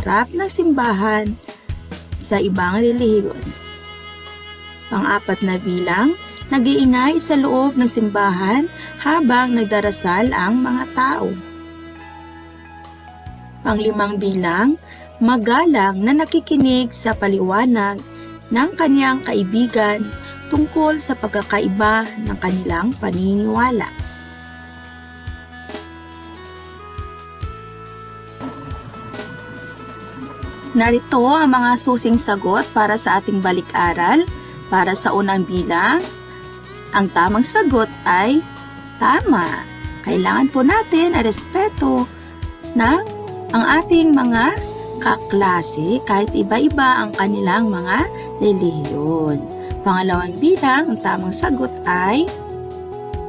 harap ng simbahan sa ibang relihiyon. Pang-apat na bilang, nag-iingay sa loob ng simbahan habang nagdarasal ang mga tao. Panglimang bilang, magalang na nakikinig sa paliwanag ng kanyang kaibigan tungkol sa pagkakaiba ng kanilang paniniwala. Narito ang mga susing sagot para sa ating balik-aral. Para sa unang bilang, ang tamang sagot ay tama. Kailangan po natin ay respeto ng ang ating mga kaklase kahit iba-iba ang kanilang mga relihiyon. Pangalawang bilang, ang tamang sagot ay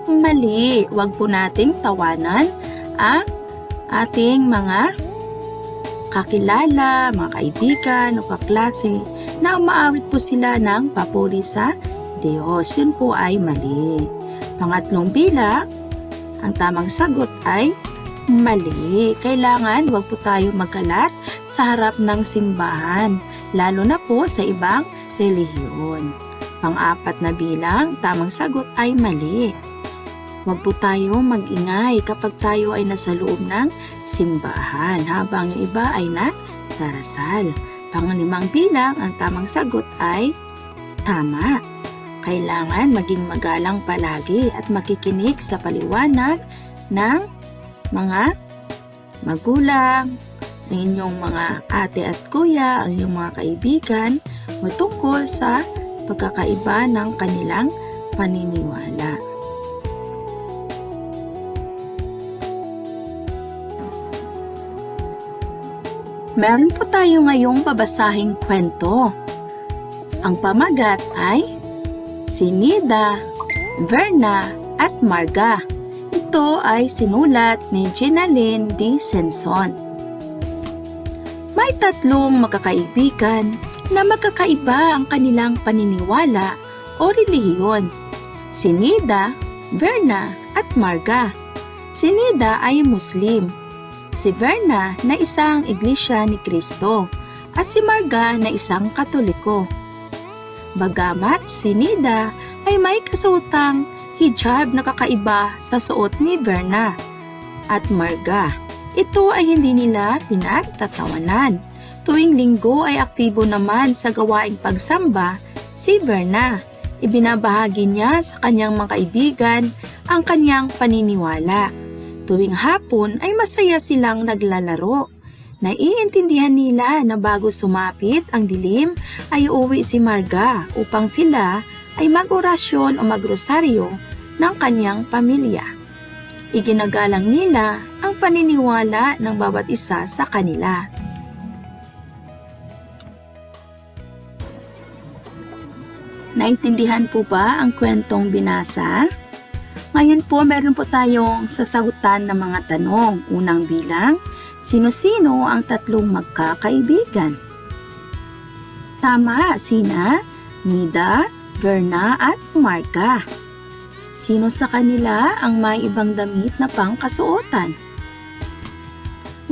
mali. Huwag po nating tawanan ang ating mga kakilala, mga kaibigan o kaklase na umaawit po sila ng papuri sa Diyos. Yun po ay mali. Pangatlong bilang, ang tamang sagot ay mali. Kailangan huwag po tayo magkalat sa harap ng simbahan, lalo na po sa ibang relihiyon. Pang-apat na bilang, tamang sagot ay mali. Huwag po tayo mag-ingay kapag tayo ay nasa loob ng simbahan habang yung iba ay nagdarasal. Panglimang bilang, ang tamang sagot ay tama. Kailangan maging magalang palagi at makikinig sa paliwanag ng mga magulang, ng inyong mga ate at kuya, ang inyong mga kaibigan, tungkol sa pagkakaiba ng kanilang paniniwala. Meron po tayo ngayong babasahing kwento. Ang pamagat ay Sinida, Verna at Marga. Ito ay sinulat ni Ginalyn D. Senson. May tatlong magkakaibigan na magkakaiba ang kanilang paniniwala o relihiyon. Si Nida, Verna at Marga. Si Nida ay Muslim. Si Verna na isang iglesia ni Kristo at si Marga na isang katoliko. Bagamat si Nida ay may kasuotang hijab na kakaiba sa suot ni Verna at Marga. Ito ay hindi nila pinagtatawanan. Tuwing linggo ay aktibo naman sa gawaing pagsamba si Verna. Ibinabahagi niya sa kanyang mga kaibigan ang kanyang paniniwala. Tuwing hapon ay masaya silang naglalaro. Naiintindihan nila na bago sumapit ang dilim ay uuwi si Marga upang sila ay mag-orasyon o magrosaryo ng kanyang pamilya. Iginagalang nila ang paniniwala ng bawat isa sa kanila. Naintindihan po ba ang kwentong binasa? Ngayon po meron po tayong sasagutan ng mga tanong. Unang bilang, sino-sino ang tatlong magkakaibigan? Tama, sina? Nida, Verna at Marka. Sino sa kanila ang may ibang damit na pangkasuotan?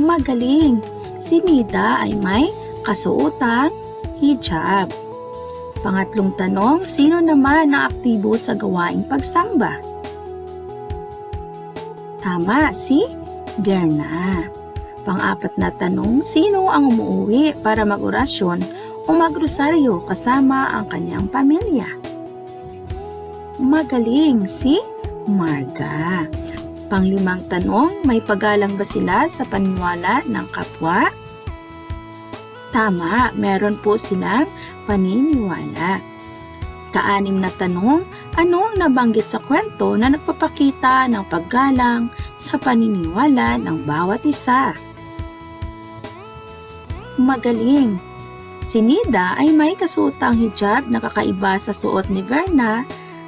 Magaling! Si Nida ay may kasuotang hijab. Pangatlong tanong, sino naman ang aktibo sa gawaing pagsamba? Tama, si Gerna. Pang-apat na tanong, sino ang umuwi para mag-orasyon o magrosaryo kasama ang kanyang pamilya? Magaling, si Marga. Panglimang tanong, may pagalang ba sila sa paniniwala ng kapwa? Tama, meron po silang paniniwala. Kaanim na tanong, ano ang nabanggit sa kwento na nagpapakita ng paggalang sa paniniwala ng bawat isa? Magaling! Si Nida ay may kasuotang hijab na kakaiba sa suot ni Verna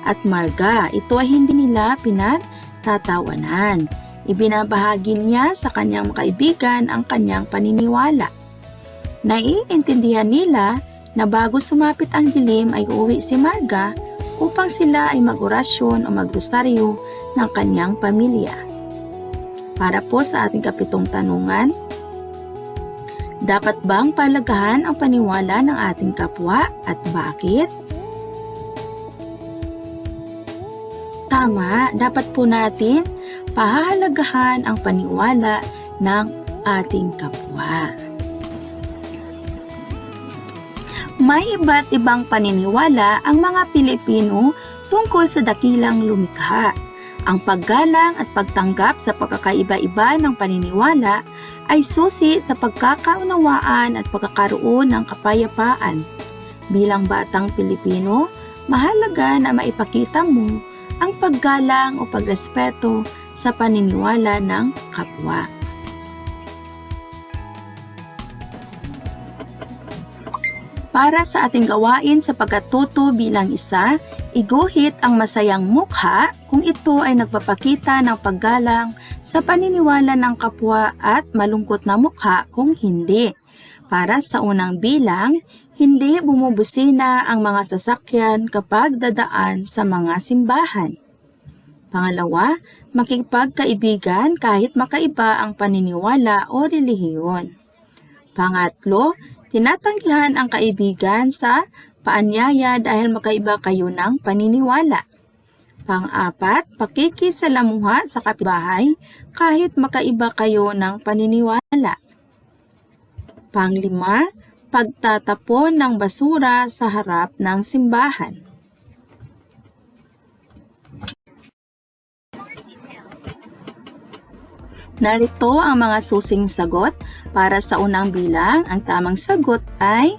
at Marga. Ito ay hindi nila pinagtatawanan. Ibinabahagi niya sa kanyang kaibigan ang kanyang paniniwala. Naiintindihan nila na bago sumapit ang dilim ay uuwi si Marga upang sila ay mag-orasyon o magrosaryo ng kanyang pamilya. Para po sa ating kapitong tanungan, Dapat bang palagahan ang paniwala ng ating kapwa at bakit? Tama, dapat po natin pahahalagahan ang paniwala ng ating kapwa. May iba't ibang paniniwala ang mga Pilipino tungkol sa dakilang lumikha. Ang paggalang at pagtanggap sa pagkakaiba-iba ng paniniwala ay susi sa pagkakaunawaan at pagkakaroon ng kapayapaan. Bilang batang Pilipino, mahalaga na maipakita mo ang paggalang o pagrespeto sa paniniwala ng kapwa. Para sa ating gawain sa pagkatuto bilang isa, iguhit ang masayang mukha kung ito ay nagpapakita ng paggalang sa paniniwala ng kapwa at malungkot na mukha kung hindi. Para sa unang bilang, hindi bumubusina ang mga sasakyan kapag dadaan sa mga simbahan. Pangalawa, makipagkaibigan kahit makaiba ang paniniwala o relihiyon. Pangatlo, tinatanggihan ang kaibigan sa paanyaya dahil makaiba kayo ng paniniwala. Pang-apat, pakikisalamuha sa kapitbahay kahit makaiba kayo ng paniniwala. Panglima, pagtatapon ng basura sa harap ng simbahan. Narito ang mga susing sagot para sa unang bilang. Ang tamang sagot ay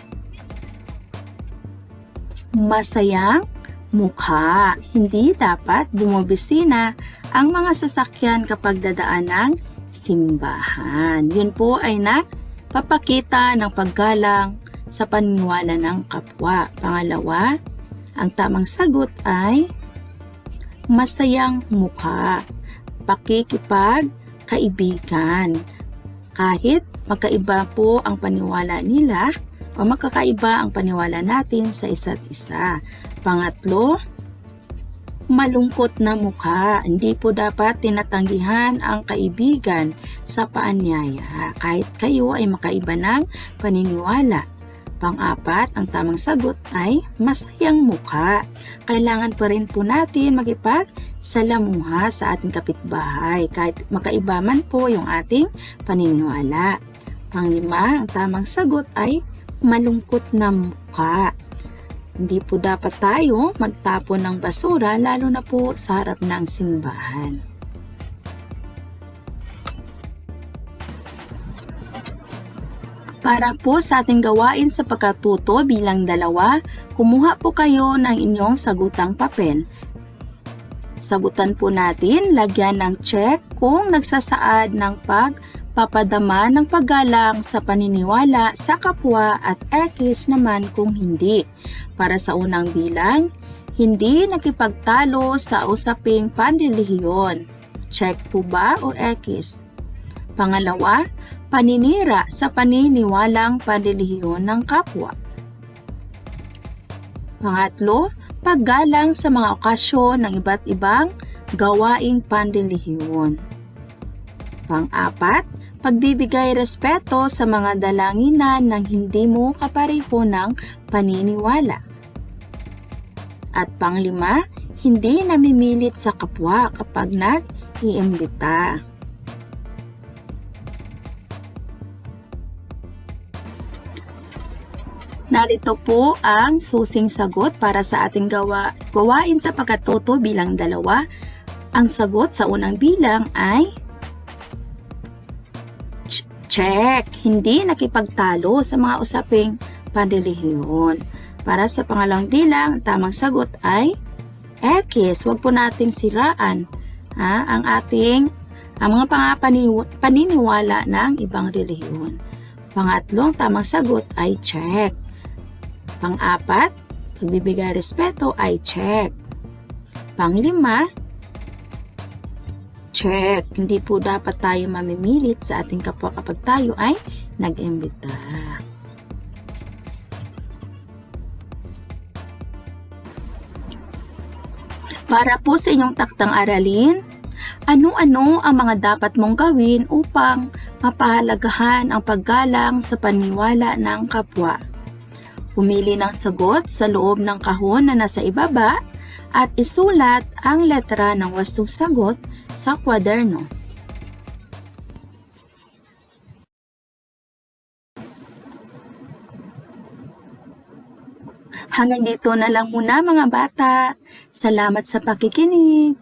masayang mukha. Hindi dapat bumobisina ang mga sasakyan kapag dadaan ng simbahan. Yun po ay nagpapakita ng paggalang sa paniniwala ng kapwa. Pangalawa, ang tamang sagot ay masayang mukha. Pakikipag kaibigan. Kahit magkaiba po ang paniwala nila o magkakaiba ang paniwala natin sa isa't isa. Pangatlo, malungkot na mukha. Hindi po dapat tinatanggihan ang kaibigan sa paanyaya kahit kayo ay makaiba ng paniniwala. Pang-apat, ang tamang sagot ay masayang mukha. Kailangan pa rin po natin makipagsalamuha sa ating kapitbahay kahit makaiba man po yung ating paniniwala. Panglima, ang tamang sagot ay malungkot na mukha. Hindi po dapat tayo magtapon ng basura lalo na po sa harap ng simbahan. Para po sa ating gawain sa pagkatuto bilang dalawa, kumuha po kayo ng inyong sagutang papel. Sagutan po natin, lagyan ng check kung nagsasaad ng pagpapadama ng paggalang sa paniniwala sa kapwa at X naman kung hindi. Para sa unang bilang, hindi nakipagtalo sa usaping pandilihiyon. Check po ba o X? Pangalawa, paninira sa paniniwalang panlilihiyon ng kapwa. Pangatlo, paggalang sa mga okasyon ng iba't ibang gawaing panlilihiyon. Pang-apat, pagbibigay respeto sa mga dalanginan ng hindi mo kapareho ng paniniwala. At panglima, hindi namimilit sa kapwa kapag nag-iimbita. Narito po ang susing sagot para sa ating gawa, gawain sa pagkatuto bilang dalawa. Ang sagot sa unang bilang ay Ch- check. Hindi nakipagtalo sa mga usaping panlilihiyon. Para sa pangalawang bilang, ang tamang sagot ay X. Huwag po nating siraan ha, ang ating ang mga paniniwala ng ibang relihiyon. Pangatlong tamang sagot ay check. Pang-apat, pagbibigay respeto ay check. Panglima, check. Hindi po dapat tayo mamimilit sa ating kapwa kapag tayo ay nag-imbita. Para po sa inyong taktang aralin, ano-ano ang mga dapat mong gawin upang mapahalagahan ang paggalang sa paniwala ng kapwa. Pumili ng sagot sa loob ng kahon na nasa ibaba at isulat ang letra ng wastong sagot sa kwaderno. Hanggang dito na lang muna mga bata. Salamat sa pakikinig.